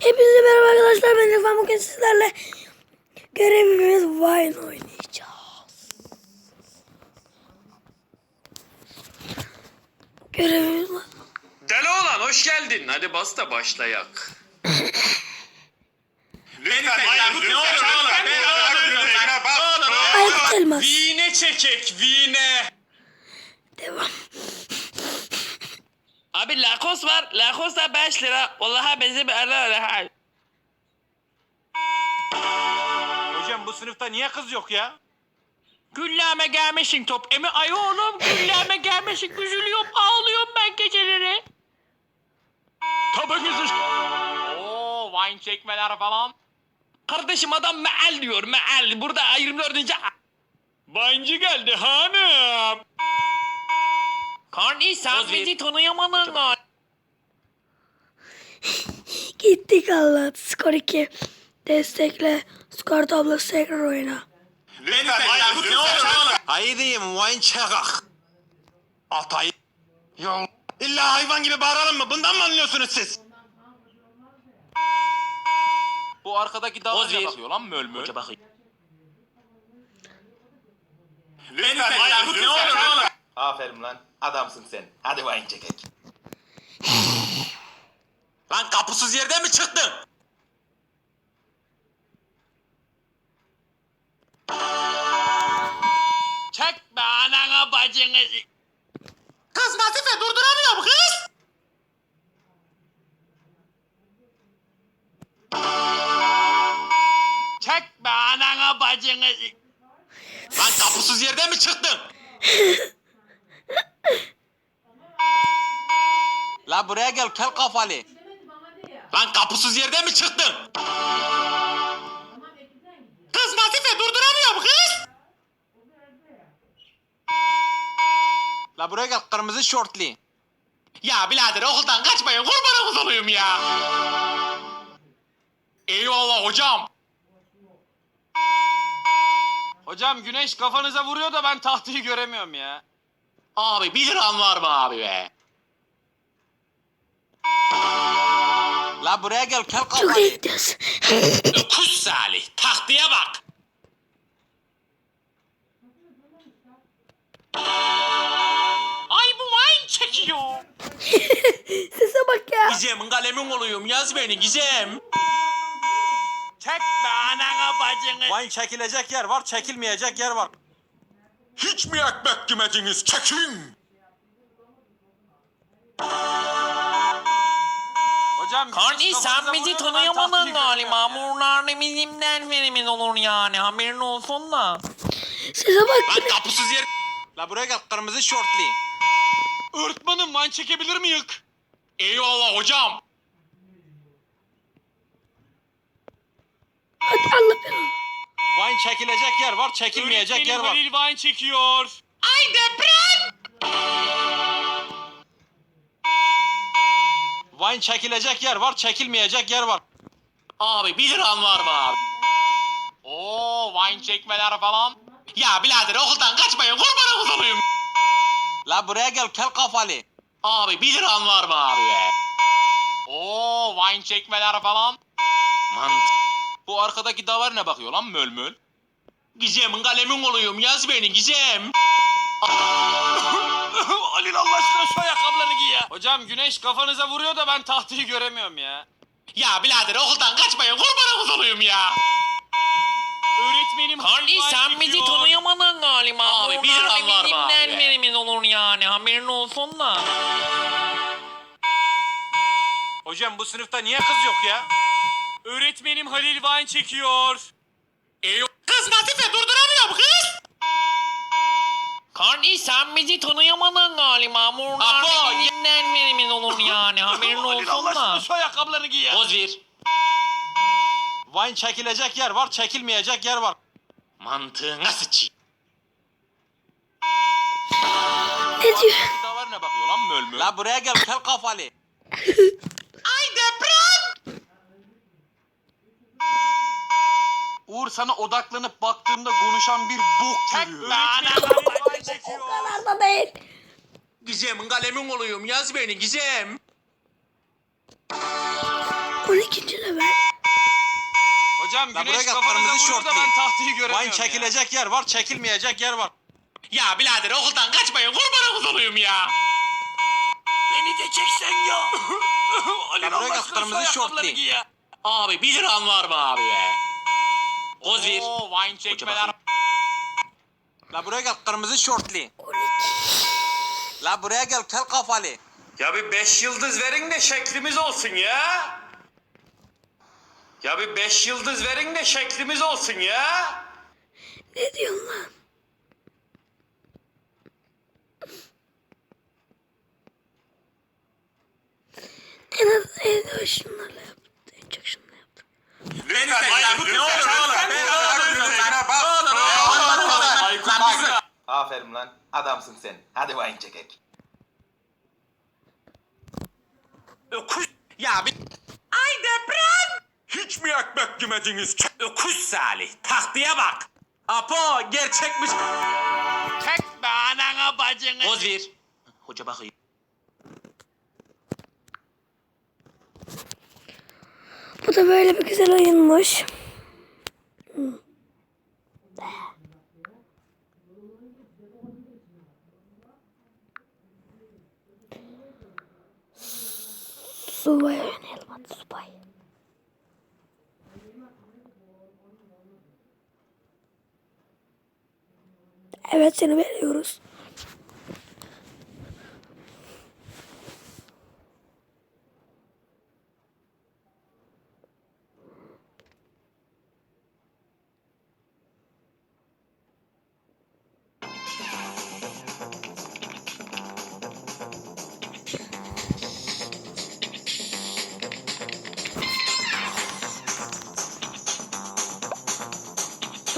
Hepinize merhaba arkadaşlar. Ben İrfan. Bugün sizlerle görevimiz Vine oynayacağız. Görevimiz var. Deli olan hoş geldin. Hadi bas da başlayak. Lütfen lütfen, ne olur, ne Aykut Elmas. Vine çekek, vine. Devam. Abi Lakos var. Lakos da 5 lira. Vallahi bizi bir ara. Hocam bu sınıfta niye kız yok ya? Gülleme gelmişsin top. Emi ay oğlum gülleme gelmişsin. Üzülüyorum ağlıyorum ben geceleri. Tabanınızı... Oo wine çekmeler falan. Kardeşim adam meal diyor meal. Burada 24. Bancı geldi hanım. Karni sen bir. bizi tanıyamadın mı? Gittik Allah. Skor 2. Destekle. Skor tablosu tekrar oyna. Lütfen Aykut ne olur ne olur. Haydi wine çakak. Atay. Ya illa hayvan gibi bağıralım mı? Bundan mı anlıyorsunuz siz? Bu arkadaki dava Boz ne bir. bakıyor lan möl möl. Hoca bakayım. Lütfen Aykut ne olur ne olur. Aferin lan. Adamsın sen. Hadi wine çekek. lan kapısız yerden mi çıktın? Çekme anana bacını. Kız Nazife durduramıyor bu kız. Çekme anana bacını. Lan kapısız yerden mi çıktın? La buraya gel kel kafalı. Lan kapısız yerden mi çıktın? Kız Nazife durduramıyor bu kız. La buraya gel kırmızı şortlu. Ya birader okuldan kaçmayın kurbanınız olayım ya. Eyvallah hocam. Hocam güneş kafanıza vuruyor da ben tahtayı göremiyorum ya. Abi bir liran var mı abi be? La buraya gel kel Çok kafalı. iyi gidiyorsun. Öküz Salih tahtaya bak. Ay bu wine çekiyor. Sese bak ya. Gizem'in kalemin olayım yaz beni Gizem. Çekme anana bacını. Vay çekilecek yer var çekilmeyecek yer var. Hiç mi ekmek yemediniz çekin. Hocam Karni güneş sen bizi tanıyamadın galiba. göremiyorum ya. Bunlar da bizimden verimiz olur yani. Haberin olsun da. Sese bak. Lan kapısız yer. La buraya gel kırmızı şortlu. Öğretmenim wine çekebilir miyiz? Eyvallah hocam. Hadi Allah belanı. Vay çekilecek yer var çekilmeyecek yer var. Halil wine çekiyor. Ay deprem. Vay çekilecek yer var çekilmeyecek yer var. Abi bir liran var mı abi? Oo wine çekmeler falan. Ya birader okuldan kaçmayın kurbanınız olayım. La buraya gel kel kafalı. Abi bir liran var mı abi be? Oo wine çekmeler falan. Mant. Bu arkadaki davar ne bakıyor lan möl möl. Gizem'in kalemin olayım yaz beni Gizem. Halil Allah aşkına şu ayakkabılarını giy ya. Hocam güneş kafanıza vuruyor da ben tahtayı göremiyorum ya. Ya birader okuldan kaçmayın kurbanınız olayım ya. Öğretmenim Karni wine sen bizi çekiyor. tanıyamadın galiba. Abi, bir liran var mı bizimden abi? verimiz olur yani. Haberin olsun da. Hocam bu sınıfta niye kız yok ya? Öğretmenim Halil wine çekiyor. Ey kız Nazife durduramıyor bu kız. Karni sen bizi tanıyamadın galiba. Bunlar Apo, da ya- bizimden verimiz olur yani. Haberin Halil Allah olsun da. aşkına şu ayakkabılarını giy ya. Poz ver. Vay çekilecek yer var çekilmeyecek yer var. Mantığına sıçayım. Ne diyor? Bir davar ne bakıyor lan möl möl. La buraya gel kel kafalı. Ay deprem. Uğur sana odaklanıp baktığımda konuşan bir bok görüyor. Wine çekiyor. kadar da değil. Gizem'in kalemin olayım yaz beni Gizem. 12. level. Hocam La güneş gel, kafanıza da şortlu. ben tahtayı göremiyorum Vine ya. çekilecek yer var, çekilmeyecek yer var. Ya birader okuldan kaçmayın kurban olayım ya. Beni de çeksen ya. Ali Ya buraya gel, başka Abi bir liran var mı abi be? Koz ver. Oo wine çekmeler. La buraya gel kırmızı şortlu. La buraya gel kel kafalı. Ya bir beş yıldız verin de şeklimiz olsun ya. Ya bir beş yıldız verin de şeklimiz olsun ya. Ne diyorsun lan? En az en az Aferin lan. Adamsın sen. Hadi wine çekek. Öküz. Ya bir... Ay deprem. Hiç mi ekmek yemediniz? Öküz Salih. Taktiğe bak. Apo gerçekmiş. Tek be anana bacını. Koz ver. Hoca bakıyor. Bu da böyle bir güzel oyunmuş. Subaya yönelim hadi subay. Evet seni veriyoruz.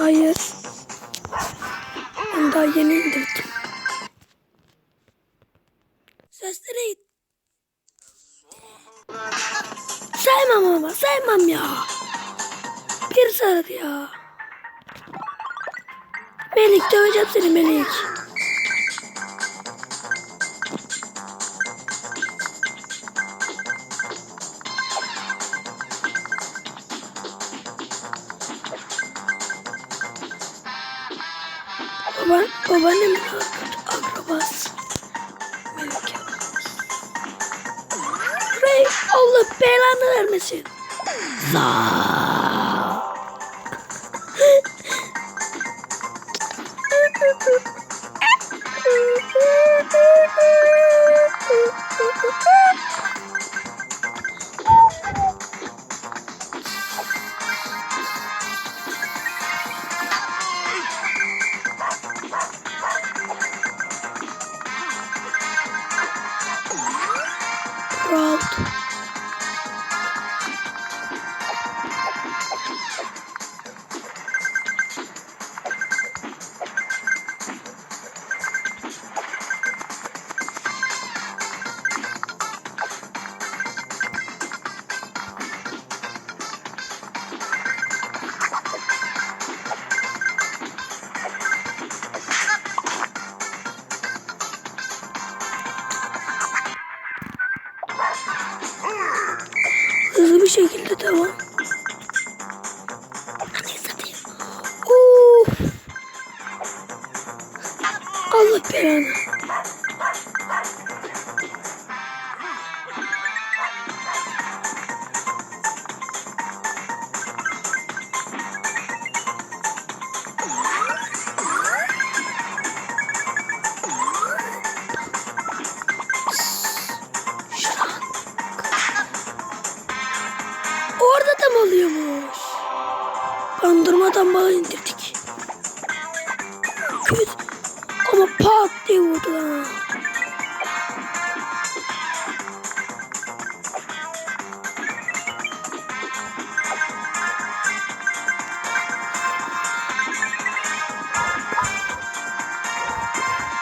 Hayır. Ben daha yeni indirdim. Sesleri Saymam ama saymam ya. Bir sarı ya. Melik döveceğim seni Melik. Baban, babaannemin akrabası. Ray Allah belanı vermesin. Proud. şekilde devam.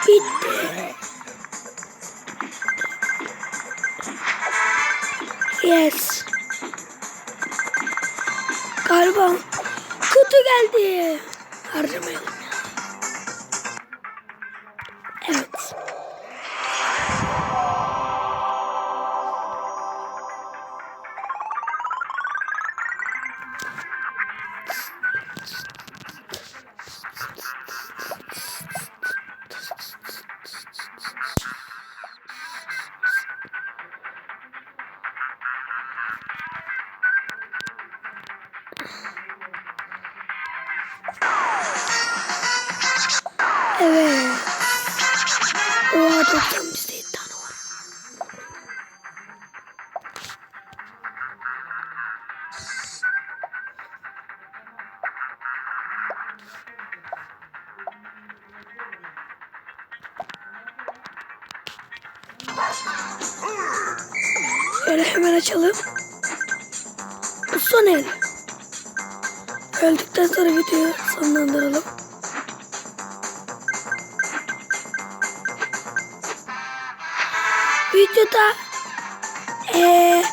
Bitti. Yes. Galiba kutu geldi. Harcamayalım Evet. Oha 90 bizde 7 tane var. Şöyle hemen açalım. Son el. Öldükten sonra videoyu sonlandıralım. Videoda eee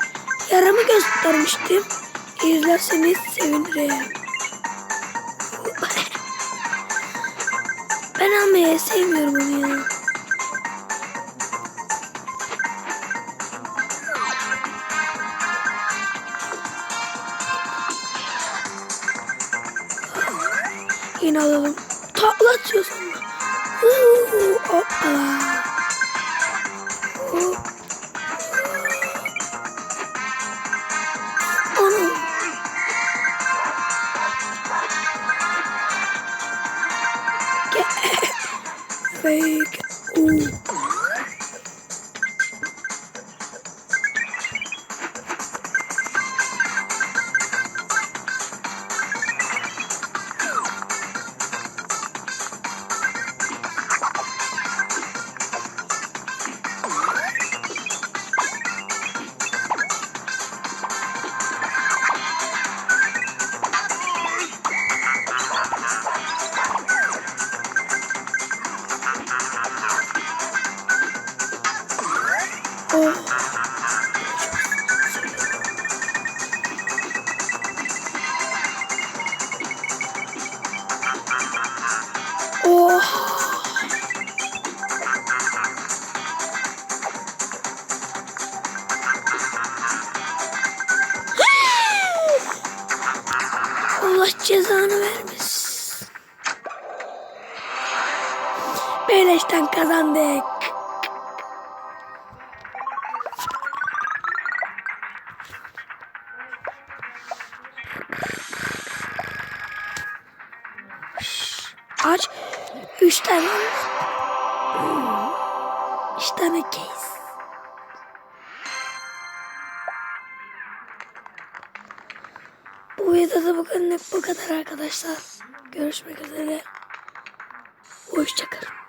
yaramı göstermiştim. İzlerseniz sevinirim. Ben almayı sevmiyorum onu ya. Yine alalım. Takla atıyor sonra. Hoppa. Fake. Ooh. Cezanı vermesin. Beleşten kazandık. Aç. Üç tane. Hmm. Üç tane. Videoda bugünlük bu kadar arkadaşlar. Görüşmek üzere. Hoşçakalın.